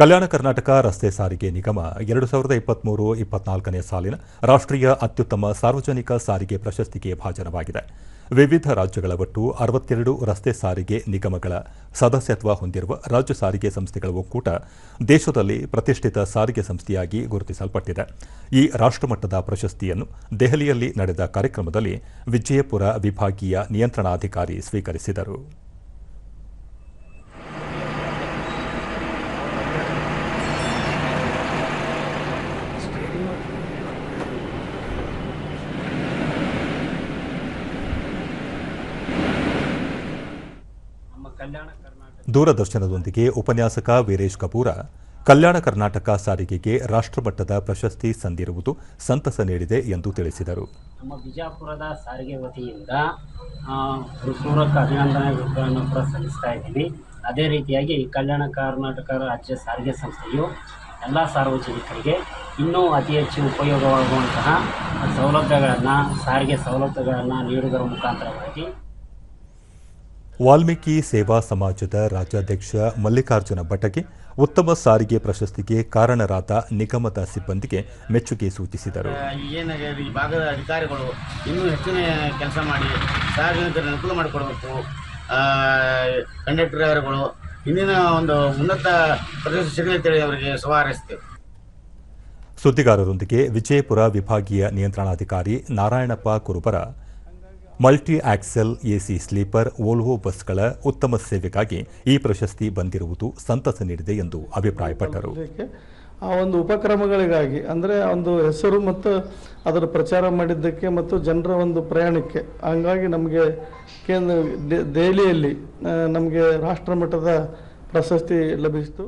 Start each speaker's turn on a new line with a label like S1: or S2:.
S1: ಕಲ್ಯಾಣ ಕರ್ನಾಟಕ ರಸ್ತೆ ಸಾರಿಗೆ ನಿಗಮ ಎರಡು ಸಾವಿರದ ಇಪ್ಪತ್ಮೂರು ಇಪ್ಪತ್ನಾಲ್ಕನೇ ಸಾಲಿನ ರಾಷ್ಟ್ರೀಯ ಅತ್ಯುತ್ತಮ ಸಾರ್ವಜನಿಕ ಸಾರಿಗೆ ಪ್ರಶಸ್ತಿಗೆ ಭಾಜನವಾಗಿದೆ. ವಿವಿಧ ರಾಜ್ಯಗಳ ಒಟ್ಟು ಅರವತ್ತೆರಡು ರಸ್ತೆ ಸಾರಿಗೆ ನಿಗಮಗಳ ಸದಸ್ಯತ್ವ ಹೊಂದಿರುವ ರಾಜ್ಯ ಸಾರಿಗೆ ಸಂಸ್ಥೆಗಳ ಒಕ್ಕೂಟ ದೇಶದಲ್ಲಿ ಪ್ರತಿಷ್ಠಿತ ಸಾರಿಗೆ ಸಂಸ್ಥೆಯಾಗಿ ಗುರುತಿಸಲ್ಪಟ್ಟಿದೆ. ಈ ರಾಷ್ಟ್ರಮಟ್ಟದ ಪ್ರಶಸ್ತಿಯನ್ನು ದೆಹಲಿಯಲ್ಲಿ ನಡೆದ ಕಾರ್ಯಕ್ರಮದಲ್ಲಿ ವಿಜಯಪುರ ವಿಭಾಗೀಯ ನಿಯಂತ್ರಣಾಧಿಕಾರಿ ಸ್ವೀಕರಿಸಿದರು. ದೂರದರ್ಶನದೊಂದಿಗೆ ಉಪನ್ಯಾಸಕ ವೀರೇಶ್ ಕಪೂರ, ಕಲ್ಯಾಣ ಕರ್ನಾಟಕ ಸಾರಿಗೆಗೆ ರಾಷ್ಟ್ರಮಟ್ಟದ ಪ್ರಶಸ್ತಿ ಸಂದಿರುವುದು ಸಂತಸ ನೀಡಿದೆ ಎಂದು ತಿಳಿಸಿದರು.
S2: ನಮ್ಮ ಬಿಜಾಪುರದ ಸಾರಿಗೆ ವತಿಯಿಂದ ಹೃತ್ಪೂರ್ವಕ ಅಭಿನಂದನೆಗಳನ್ನು ಕೂಡ ಸಲ್ಲಿಸ್ತಾ ಇದ್ದೀವಿ ಅದೇ ರೀತಿಯಾಗಿ ಕಲ್ಯಾಣ ಕರ್ನಾಟಕ ರಾಜ್ಯ ಸಾರಿಗೆ ಸಂಸ್ಥೆಯು ಎಲ್ಲ ಸಾರ್ವಜನಿಕರಿಗೆ ಇನ್ನೂ ಅತಿ ಹೆಚ್ಚು ಉಪಯೋಗವಾಗುವಂತಹ ಸೌಲಭ್ಯಗಳನ್ನು, ಸಾರಿಗೆ ಸವಲತ್ತುಗಳನ್ನು ನೀಡುವುದರ ಮುಖಾಂತರವಾಗಿ
S1: ವಾಲ್ಮೀಕಿ ಸೇವಾ ಸಮಾಜದ ರಾಜ್ಯಾಧ್ಯಕ್ಷ ಮಲ್ಲಿಕಾರ್ಜುನ ಭಟಗೆ ಉತ್ತಮ ಸಾರಿಗೆ ಪ್ರಶಸ್ತಿಗೆ ಕಾರಣರಾದ ನಿಗಮದ ಸಿಬ್ಬಂದಿಗೆ ಮೆಚ್ಚುಗೆ ಸೂಚಿಸಿದರು.
S3: ಈ ಭಾಗದ ಅಧಿಕಾರಿಗಳು ಇನ್ನೂ ಹೆಚ್ಚಿನ ಕೆಲಸ ಮಾಡಿ ಸಾರ್ವಜನಿಕರ ಅನುಕೂಲ ಮಾಡಿಕೊಡಬೇಕು. ಕಂಡಕ್ಟರ್ ಅವರುಗಳು ಇಂದಿನ ಒಂದು ಉನ್ನತ ಪ್ರದೇಶ ಸಿಗಲಿ ಅವರಿಗೆ ಶುಭ ಹಾರೈಸ್ತೇವೆ
S1: ಸುದ್ದಿಗಾರರೊಂದಿಗೆ ವಿಜಯಪುರ ವಿಭಾಗೀಯ ನಿಯಂತ್ರಣಾಧಿಕಾರಿ Narayanappa Kurubara. Multi axle AC sleeper Volvo ಬಸ್ಗಳ ಉತ್ತಮ ಸೇವೆಗಾಗಿ ಈ ಪ್ರಶಸ್ತಿ ಬಂದಿರುವುದು ಸಂತಸ ನೀಡಿದೆ ಎಂದು ಅಭಿಪ್ರಾಯಪಟ್ಟರು.
S4: ಆ ಒಂದು ಉಪಕ್ರಮಗಳಿಗಾಗಿ, ಅಂದರೆ ಒಂದು ಹೆಸರು ಮತ್ತು ಅದರ ಪ್ರಚಾರ ಮಾಡಿದ್ದಕ್ಕೆ ಮತ್ತು ಜನರ ಒಂದು ಪ್ರಯಾಣಕ್ಕೆ, ಹಂಗಾಗಿ ನಮಗೆ ಕೇಂದ್ರ ದೆಹಲಿಯಲ್ಲಿ ನಮಗೆ ರಾಷ್ಟ್ರಮಟ್ಟದ ಪ್ರಶಸ್ತಿ ಲಭಿಸಿತು.